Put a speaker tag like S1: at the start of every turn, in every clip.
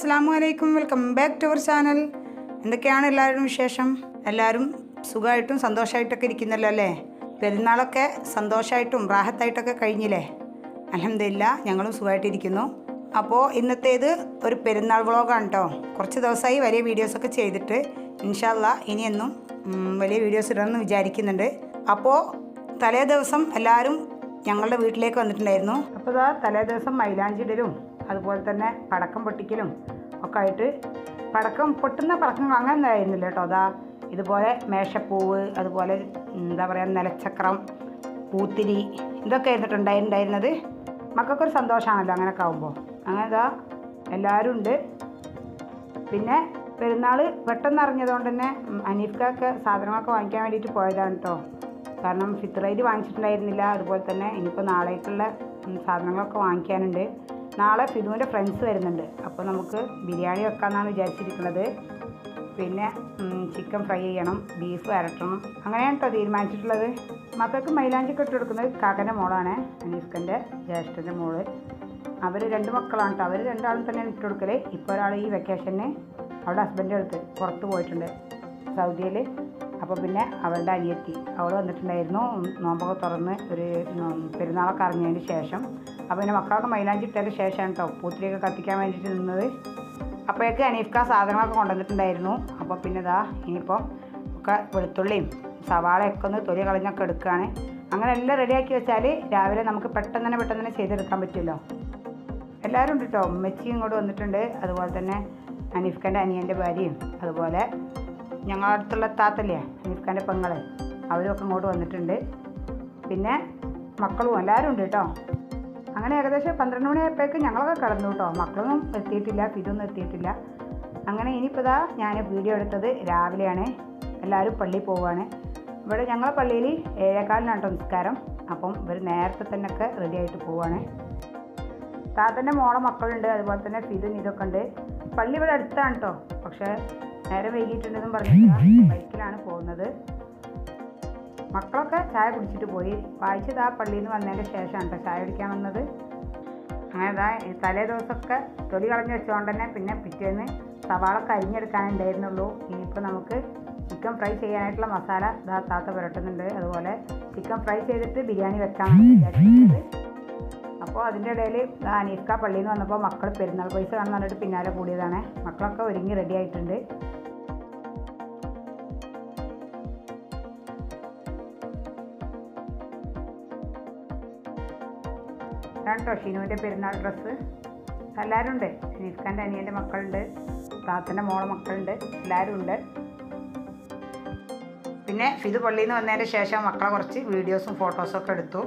S1: അസ്സാം അലൈക്കും welcome back to our channel. എന്തൊക്കെയാണ് എല്ലാവരും വിശേഷം? എല്ലാവരും സുഖമായിട്ടും സന്തോഷമായിട്ടൊക്കെ ഇരിക്കുന്നല്ലോ അല്ലേ? പെരുന്നാളൊക്കെ സന്തോഷമായിട്ടും റാഹത്തായിട്ടൊക്കെ കഴിഞ്ഞില്ലേ? അലഹമില്ല ഞങ്ങളും സുഖമായിട്ടിരിക്കുന്നു. അപ്പോൾ ഇന്നത്തേത് ഒരു പെരുന്നാൾ വ്ളോഗാണ് കേട്ടോ കുറച്ച് ദിവസമായി വലിയ വീഡിയോസൊക്കെ ചെയ്തിട്ട് ഇൻഷാല്ല ഇനിയെന്നും വലിയ വീഡിയോസ് ഇടണമെന്ന് വിചാരിക്കുന്നുണ്ട്. അപ്പോൾ തലേ ദിവസം എല്ലാവരും ഞങ്ങളുടെ വീട്ടിലേക്ക് വന്നിട്ടുണ്ടായിരുന്നു. അപ്പോൾ തലേ ദിവസം മൈലാഞ്ചി ഇടലും അതുപോലെ തന്നെ പടക്കം പൊട്ടിക്കലും ഒക്കെ ആയിട്ട് പടക്കം പൊട്ടുന്ന പടക്കം അങ്ങനെ ആയിരുന്നില്ല കേട്ടോ. അതാ ഇതുപോലെ മേശപ്പൂവ് അതുപോലെ എന്താ പറയുക നിലച്ചക്രം പൂത്തിരി ഇതൊക്കെ ആയിരുന്നിട്ടുണ്ടായിരുന്നത് മക്കൾക്കൊരു സന്തോഷമാണല്ലോ അങ്ങനെയൊക്കെ ആകുമ്പോൾ അങ്ങനെ ഇതാ എല്ലാവരും ഉണ്ട്. പിന്നെ പെരുന്നാൾ പെട്ടെന്ന് അറിഞ്ഞതുകൊണ്ട് തന്നെ അനീഫ്ക്കൊക്കെ സാധനങ്ങളൊക്കെ വാങ്ങിക്കാൻ വേണ്ടിയിട്ട് പോയതാണ് കേട്ടോ കാരണം ഫിത്രയിൽ വാങ്ങിച്ചിട്ടുണ്ടായിരുന്നില്ല. അതുപോലെ തന്നെ ഇനിയിപ്പോൾ നാളേക്കുള്ള സാധനങ്ങളൊക്കെ വാങ്ങിക്കാനുണ്ട്. നാളെ ഫിദുവിന്റെ ഫ്രണ്ട്സ് വരുന്നുണ്ട്. അപ്പോൾ നമുക്ക് ബിരിയാണി വെക്കാമെന്നാണ് വിചാരിച്ചിരിക്കുന്നത്. പിന്നെ ചിക്കൻ ഫ്രൈ ചെയ്യണം ബീഫ് വരട്ടണം. അങ്ങനെയാണ് കേട്ടോ തീരുമാനിച്ചിട്ടുള്ളത്. മക്കൾക്ക് മൈലാഞ്ചി ഇട്ട് കൊടുക്കുന്നത് കാക്കന്റെ മോളാണ് അനീസ്കന്റെ ജ്യേഷ്ഠന്റെ മോൾ. അവർ രണ്ട് മക്കളാണ് കേട്ടോ അവർ രണ്ടാളും തന്നെ ഇട്ട് കൊടുക്കൽ ഇപ്പോൾ ഒരാൾ ഈ വെക്കേഷന് അവളുടെ ഹസ്ബൻഡ് അടുത്ത് പുറത്ത് പോയിട്ടുണ്ട് സൗദിയിൽ അപ്പോൾ പിന്നെ അവളുടെ അനിയത്തി. അവൾ വന്നിട്ടുണ്ടായിരുന്നു നോമ്പൊക്കെ തുറന്ന് ഒരു പെരുന്നാളൊക്കെ അറിഞ്ഞതിന് ശേഷം. അപ്പോൾ പിന്നെ മക്കളൊക്കെ മൈലാഞ്ചി ഇട്ടതിന് ശേഷമാണ് കേട്ടോ പൂത്തിരിയൊക്കെ കത്തിക്കാൻ വേണ്ടിയിട്ട് നിന്നത്. അപ്പോഴേക്ക് അനീഫ്ക്ക സാധനങ്ങളൊക്കെ കൊണ്ടുവന്നിട്ടുണ്ടായിരുന്നു. അപ്പോൾ പിന്നെ ഇതാ ഇനിയിപ്പോൾ ഒക്കെ വെളുത്തുള്ളിയും സവാളയൊക്കെ ഒന്ന് തൊലി കളഞ്ഞൊക്കെ എടുക്കുകയാണ്. അങ്ങനെ എല്ലാം റെഡിയാക്കി വെച്ചാൽ രാവിലെ നമുക്ക് പെട്ടെന്ന് തന്നെ പെട്ടെന്ന് തന്നെ ചെയ്തെടുക്കാൻ പറ്റുമല്ലോ. എല്ലാവരും ഉണ്ട് കേട്ടോ ഉമ്മച്ചി ഇങ്ങോട്ട് വന്നിട്ടുണ്ട്. അതുപോലെ തന്നെ അനീഫ്ഖാന്റെ അനിയന്റെ ഭാര്യയും. അതുപോലെ ഞങ്ങളുടെ അടുത്തുള്ള താത്തല്ലേ അനീഫ്ഖാന്റെ പെങ്ങൾ. അവരും ഒക്കെ ഇങ്ങോട്ട് വന്നിട്ടുണ്ട്. പിന്നെ മക്കളും എല്ലാവരും ഉണ്ട് കേട്ടോ അങ്ങനെ ഏകദേശം പന്ത്രണ്ട് മണിയായപ്പോഴേക്ക് ഞങ്ങളൊക്കെ കടന്നു കേട്ടോ. മക്കളൊന്നും എത്തിയിട്ടില്ല ഫിതൊന്നും എത്തിയിട്ടില്ല. അങ്ങനെ ഇനിയിപ്പോൾ ഇതാ ഞാൻ വീഡിയോ എടുത്തത് രാവിലെയാണ്. എല്ലാവരും പള്ളിയിൽ പോവുകയാണ് ഇവിടെ ഞങ്ങളെ പള്ളിയിൽ ഏഴേക്കാലിനാണ് കേട്ടോ നിസ്കാരം. അപ്പം ഇവർ നേരത്തെ തന്നെ ഒക്കെ റെഡി ആയിട്ട് പോവുകയാണ് താത്തന്റെ മോളെ മക്കളുണ്ട് അതുപോലെ തന്നെ ഫിതും ഇതൊക്കെ ഉണ്ട്. പള്ളി ഇവിടെ അടുത്താണ് കേട്ടോ പക്ഷേ നേരെ വൈകിട്ടുണ്ടെന്നും പറഞ്ഞില്ല ബൈക്കിലാണ് പോകുന്നത്. മക്കളൊക്കെ ചായ കുടിച്ചിട്ട് പോയി. വായിച്ചത് ആ പള്ളിയിൽ നിന്ന് വന്നതിന്റെ ശേഷമാണ് കേട്ടോ ചായ കുടിക്കാൻ വന്നത്. അങ്ങനെ ഇതാ ഈ തലേ ദിവസമൊക്കെ തൊലി കളഞ്ഞ് വെച്ചുകൊണ്ട് തന്നെ പിന്നെ പിറ്റേന്ന് സവാളൊക്കെ അരിഞ്ഞെടുക്കാനുണ്ടായിരുന്നുള്ളൂ. ഇനിയിപ്പോൾ നമുക്ക് ചിക്കൻ ഫ്രൈ ചെയ്യാനായിട്ടുള്ള മസാല ഇതാ താത്ത പുരട്ടുന്നുണ്ട്. അതുപോലെ ചിക്കൻ ഫ്രൈ ചെയ്തിട്ട് ബിരിയാണി വെക്കാമെന്ന് വിചാരിക്കുന്നത് അപ്പോൾ അതിന്റെ ഇടയിൽ അനീഫ്ക പള്ളിയിൽ നിന്ന് വന്നപ്പോൾ മക്കൾ പെരുന്നാൾ പൈസ കാണുന്ന പറഞ്ഞിട്ട് പിന്നാലെ കൂടിയതാണ്. മക്കളൊക്കെ ഒരുങ്ങി റെഡി ആയിട്ടുണ്ട്. കേട്ടോ ഷിനുവിന്റെ പെരുന്നാൾ ഡ്രസ്സ്. എല്ലാവരും ഉണ്ട് അനീഫ്ഖാന്റെ അനിയന്റെ മക്കളുണ്ട്. താത്തന്റെ മോളെ മക്കളുണ്ട്. എല്ലാവരും ഉണ്ട് പിന്നെ ഫിദ് പള്ളിയിൽ നിന്ന് വന്നതിന് ശേഷം മക്കളെ കുറച്ച് വീഡിയോസും ഫോട്ടോസും ഒക്കെ എടുത്തു.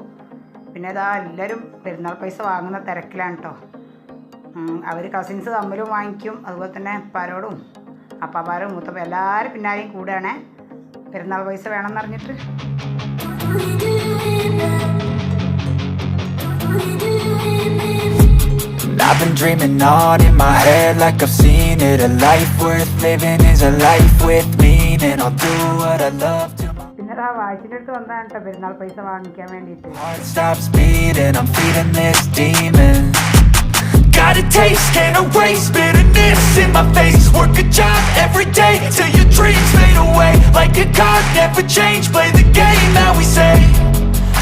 S1: പിന്നെ ഇതാ എല്ലാവരും പെരുന്നാൾ പൈസ വാങ്ങുന്ന തിരക്കിലാണ് കേട്ടോ അവർ കസിൻസ് തമ്മിലും വാങ്ങിക്കും. അതുപോലെ തന്നെ പരോടും അപ്പാപ്പാരും മൂത്തപ്പ എല്ലാവരും പിന്നാലെയും കൂടുകയാണേ പെരുന്നാൾ പൈസ വേണമെന്ന് പറഞ്ഞിട്ട്
S2: I've been dreaming on in my head like I've seen it. A life worth living is a life with meaning. I'll do what I love
S1: to என்னடா
S2: Heart stops beating, I'm feeding this demon. Got a taste, can't erase bitterness in my face. Work a job every day till your dreams fade away. Like a card, never change, play the game that we say.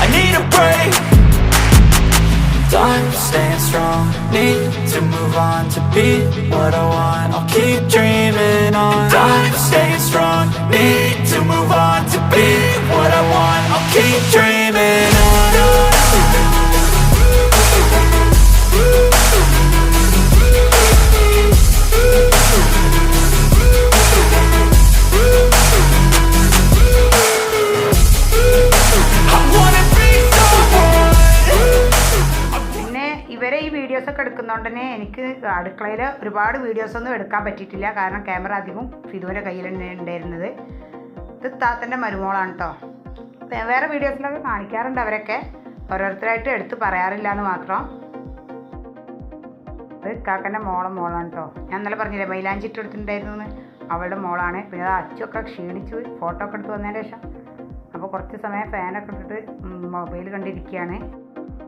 S2: I need a break. Time staying strong need to move on to be what I want. I'll keep dreaming on. Time staying strong, need to move on to be what I want. I'll keep dreaming
S1: എടുക്കുന്നതുകൊണ്ട് തന്നെ എനിക്ക് അടുക്കളയിൽ ഒരുപാട് videos ഒന്നും എടുക്കാൻ പറ്റിയിട്ടില്ല. കാരണം camera അധികം ഫിദൂരെ തന്നെ ഉണ്ടായിരുന്നത്. ഇത് താത്തന്റെ മരുമോളാണ് കേട്ടോ വേറെ വീഡിയോസിലൊക്കെ കാണിക്കാറുണ്ട് അവരൊക്കെ. ഓരോരുത്തരായിട്ട് എടുത്ത് പറയാറില്ല എന്ന് മാത്രം. ഇത് കാക്കന്റെ മോളെ മോളാണ് കേട്ടോ ഞാൻ ഇന്നലെ പറഞ്ഞില്ലേ മൈലാഞ്ചി ഇട്ട് എടുത്തിട്ടുണ്ടായിരുന്നു അവളുടെ മോളാണ്. പിന്നെ അത് അച്ചൊക്കെ ക്ഷീണിച്ചു. ഫോട്ടോ ഒക്കെ എടുത്ത് വന്നതിന് ശേഷം. അപ്പോൾ കുറച്ച് സമയം ഫാനൊക്കെ ഇട്ടിട്ട് മൊബൈൽ കണ്ടിരിക്കുകയാണ്.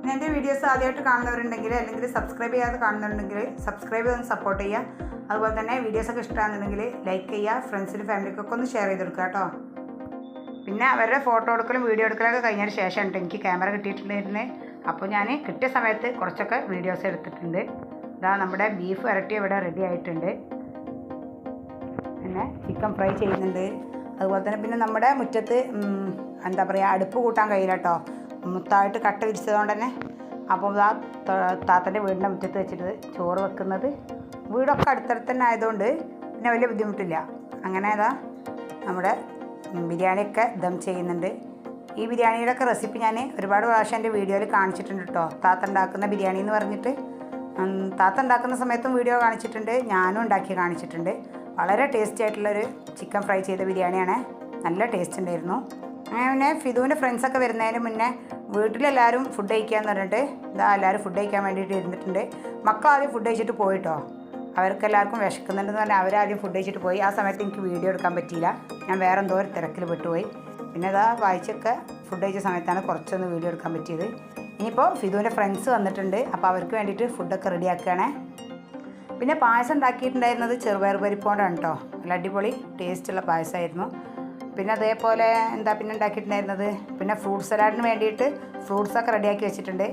S1: പിന്നെ എന്റെ വീഡിയോസ് ആദ്യമായിട്ട് കാണുന്നവരുണ്ടെങ്കിൽ അല്ലെങ്കിൽ സബ്സ്ക്രൈബ് ചെയ്യാതെ കാണുന്നുണ്ടെങ്കിൽ സബ്സ്ക്രൈബ് ചെയ്ത് സപ്പോർട്ട് ചെയ്യുക. അതുപോലെ തന്നെ വീഡിയോസൊക്കെ ഇഷ്ടമാണെന്നുണ്ടെങ്കിൽ ലൈക്ക് ചെയ്യുക ഫ്രണ്ട്സിനും ഫാമിലിക്കൊക്കെ ഒന്ന് ഷെയർ ചെയ്ത് കൊടുക്കുക കേട്ടോ. പിന്നെ അവരുടെ ഫോട്ടോ എടുക്കലും വീഡിയോ എടുക്കലൊക്കെ കഴിഞ്ഞതിന് ശേഷം എനിക്ക് ക്യാമറ കിട്ടിയിട്ടുണ്ടായിരുന്നത് അപ്പോൾ ഞാൻ കിട്ടിയ സമയത്ത് കുറച്ചൊക്കെ വീഡിയോസ് എടുത്തിട്ടുണ്ട്. ഇതാ നമ്മുടെ ബീഫ് വരട്ടി ഇവിടെ റെഡി ആയിട്ടുണ്ട്. പിന്നെ ചിക്കൻ ഫ്രൈ ചെയ്യുന്നുണ്ട്. അതുപോലെ തന്നെ പിന്നെ നമ്മുടെ മുറ്റത്ത് എന്താ പറയുക അടുപ്പ് കൂട്ടാൻ കഴിയില്ല കേട്ടോ മുത്തായിട്ട് കട്ട വിരിച്ചതുകൊണ്ട് തന്നെ അപ്പോൾ ആ താത്തന്റെ വീടിന്റെ മുറ്റത്ത് വെച്ചിട്ട് ചോറ് വെക്കുന്നത്. വീടൊക്കെ അടുത്തടുത്ത് തന്നെ ആയതുകൊണ്ട് പിന്നെ വലിയ ബുദ്ധിമുട്ടില്ല. അങ്ങനെ അതാ നമ്മുടെ ബിരിയാണിയൊക്കെ ദം ചെയ്യുന്നുണ്ട്. ഈ ബിരിയാണിയുടെ ഒക്കെ റെസിപ്പി ഞാൻ ഒരുപാട് പ്രാവശ്യം എന്റെ വീഡിയോയിൽ കാണിച്ചിട്ടുണ്ട് കേട്ടോ താത്ത ഉണ്ടാക്കുന്ന ബിരിയാണി എന്ന് പറഞ്ഞിട്ട്. താത്ത ഉണ്ടാക്കുന്ന സമയത്തും വീഡിയോ കാണിച്ചിട്ടുണ്ട്. ഞാനും ഉണ്ടാക്കി കാണിച്ചിട്ടുണ്ട്. വളരെ ടേസ്റ്റി ആയിട്ടുള്ളൊരു ചിക്കൻ ഫ്രൈ ചെയ്ത ബിരിയാണിയാണ്. നല്ല ടേസ്റ്റ് ഉണ്ടായിരുന്നു. അങ്ങനെ ഫിദുവിന്റെ ഫ്രണ്ട്സൊക്കെ വരുന്നതിന് മുന്നേ വീട്ടിലെല്ലാവരും ഫുഡ് കഴിക്കാമെന്ന് പറഞ്ഞിട്ട് ഇതാ എല്ലാവരും ഫുഡ് കഴിക്കാൻ വേണ്ടിയിട്ട് ഇരുന്നിട്ടുണ്ട്. മക്കൾ ആദ്യം ഫുഡ് കഴിച്ചിട്ട് പോയിട്ടോ? അവർക്ക് എല്ലാവർക്കും വിശക്കുന്നുണ്ടെന്ന് പറഞ്ഞാൽ അവരാദ്യം ഫുഡ് കഴിച്ചിട്ട് പോയി. ആ സമയത്ത് എനിക്ക് വീഡിയോ എടുക്കാൻ പറ്റിയില്ല. ഞാൻ വേറെ എന്തോ ഒരു തിരക്കിൽ പെട്ടുപോയി. പിന്നെ ഇതാ വായിച്ചൊക്കെ ഫുഡ് കഴിച്ച സമയത്താണ് കുറച്ചൊന്ന് വീഡിയോ എടുക്കാൻ പറ്റിയത്. ഇനിയിപ്പോൾ ഫിദുവിന്റെ ഫ്രണ്ട്സ് വന്നിട്ടുണ്ട്. അപ്പോൾ അവർക്ക് വേണ്ടിയിട്ട് ഫുഡൊക്കെ റെഡിയാക്കുകയാണേ പിന്നെ പായസം ഉണ്ടാക്കിയിട്ടുണ്ടായിരുന്നത് ചെറുപയർ പരിപ്പോണ്ടാണ് കേട്ടോ നല്ല അടിപൊളി ടേസ്റ്റുള്ള പായസമായിരുന്നു. പിന്നെ അതേപോലെ എന്താ പിന്നെ ഉണ്ടാക്കിയിട്ടുണ്ടായിരുന്നത്? പിന്നെ ഫ്രൂട്ട് സലാഡിന് വേണ്ടിയിട്ട് ഫ്രൂട്ട്സൊക്കെ റെഡിയാക്കി വെച്ചിട്ടുണ്ട്.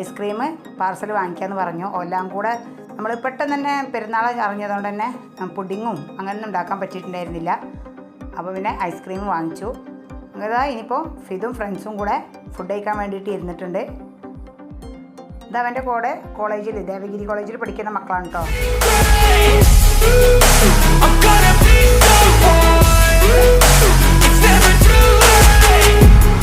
S1: ഐസ്ക്രീം പാർസൽ വാങ്ങിക്കാമെന്ന് പറഞ്ഞു. എല്ലാം കൂടെ നമ്മൾ പെട്ടെന്ന് തന്നെ പെരുന്നാൾ അറിഞ്ഞതുകൊണ്ട് തന്നെ പുഡിങ്ങും അങ്ങനെയൊന്നും ഉണ്ടാക്കാൻ പറ്റിയിട്ടുണ്ടായിരുന്നില്ല. അപ്പോൾ പിന്നെ ഐസ്ക്രീം വാങ്ങിച്ചു. അങ്ങനെ ഇനിയിപ്പോൾ ഫിദും ഫ്രണ്ട്സും കൂടെ ഫുഡ് കഴിക്കാൻ വേണ്ടിയിട്ട് ഇരുന്നിട്ടുണ്ട്. ഇത് അവന്റെ കൂടെ. കോളേജിൽ ദേവഗിരി കോളേജിൽ പഠിക്കുന്ന മക്കളാണ് കേട്ടോ.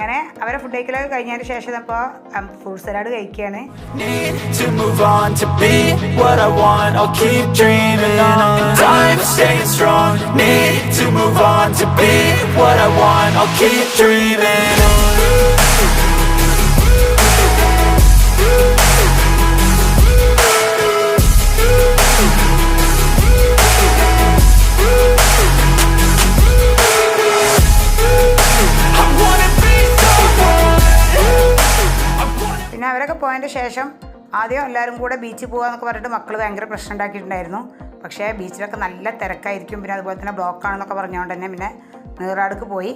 S1: അങ്ങനെ അവരെ ഫുഡ് കഴിക്കലൊക്കെ കഴിഞ്ഞതിന് ശേഷം ഇപ്പോൾ ഫ്രൂട്ട് സലാഡ് കഴിക്കുകയാണ്
S2: Need to move on to be what I want. I'll keep dreaming
S1: അവരൊക്കെ പോയതിന്റെ ശേഷം ആദ്യം എല്ലാവരും കൂടെ ബീച്ചിൽ പോകാമെന്നൊക്കെ പറഞ്ഞിട്ട് മക്കൾ ഭയങ്കര പ്രശ്നം ഉണ്ടാക്കിയിട്ടുണ്ടായിരുന്നു. പക്ഷേ ബീച്ചിലൊക്കെ നല്ല തിരക്കായിരിക്കും. പിന്നെ അതുപോലെ തന്നെ ബ്ലോക്ക് ആണെന്നൊക്കെ പറഞ്ഞുകൊണ്ട് തന്നെ പിന്നെ നീറാടുക്ക് പോയി.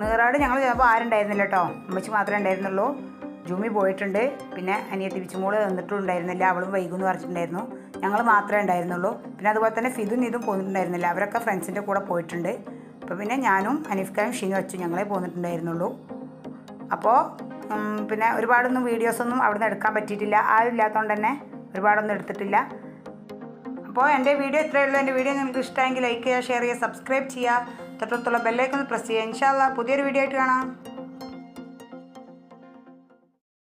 S1: നീറാട് ഞങ്ങൾ ചിലപ്പോൾ ആരുണ്ടായിരുന്നില്ല കേട്ടോ അമ്മച്ചി മാത്രമേ ഉണ്ടായിരുന്നുള്ളൂ. ജൂമി പോയിട്ടുണ്ട്. പിന്നെ അനിയത്തി ബിച്ചുമോൾ വന്നിട്ടും ഉണ്ടായിരുന്നില്ല. അവളും വൈകുമെന്ന് പറഞ്ഞിട്ടുണ്ടായിരുന്നു. ഞങ്ങൾ മാത്രമേ ഉണ്ടായിരുന്നുള്ളൂ. പിന്നെ അതുപോലെ തന്നെ ഫിദും ഇതും പോന്നിട്ടുണ്ടായിരുന്നില്ല. അവരൊക്കെ ഫ്രണ്ട്സിന്റെ കൂടെ പോയിട്ടുണ്ട്. അപ്പോൾ പിന്നെ ഞാനും അനിഫ്ക്കായും ഷീനും വെച്ചു ഞങ്ങളെ പോന്നിട്ടുണ്ടായിരുന്നുള്ളൂ. അപ്പോൾ പിന്നെ ഒരുപാടൊന്നും വീഡിയോസൊന്നും അവിടെ നിന്ന് എടുക്കാൻ പറ്റിയിട്ടില്ല. ആരും ഇല്ലാത്തതുകൊണ്ട് തന്നെ ഒരുപാടൊന്നും എടുത്തിട്ടില്ല. അപ്പോൾ എന്റെ വീഡിയോ ഇത്രയേ ഉള്ളൂ. എന്റെ വീഡിയോ നിങ്ങൾക്ക് ഇഷ്ടമെങ്കിൽ ലൈക്ക് ചെയ്യുക ഷെയർ ചെയ്യുക സബ്സ്ക്രൈബ് ചെയ്യുക. തൊട്ടടുത്തുള്ള ബെല്ലൈക്കൊന്ന് പ്രസ് ചെയ്യുക. ഇൻഷാല്ല പുതിയൊരു വീഡിയോ ആയിട്ട് കാണാം.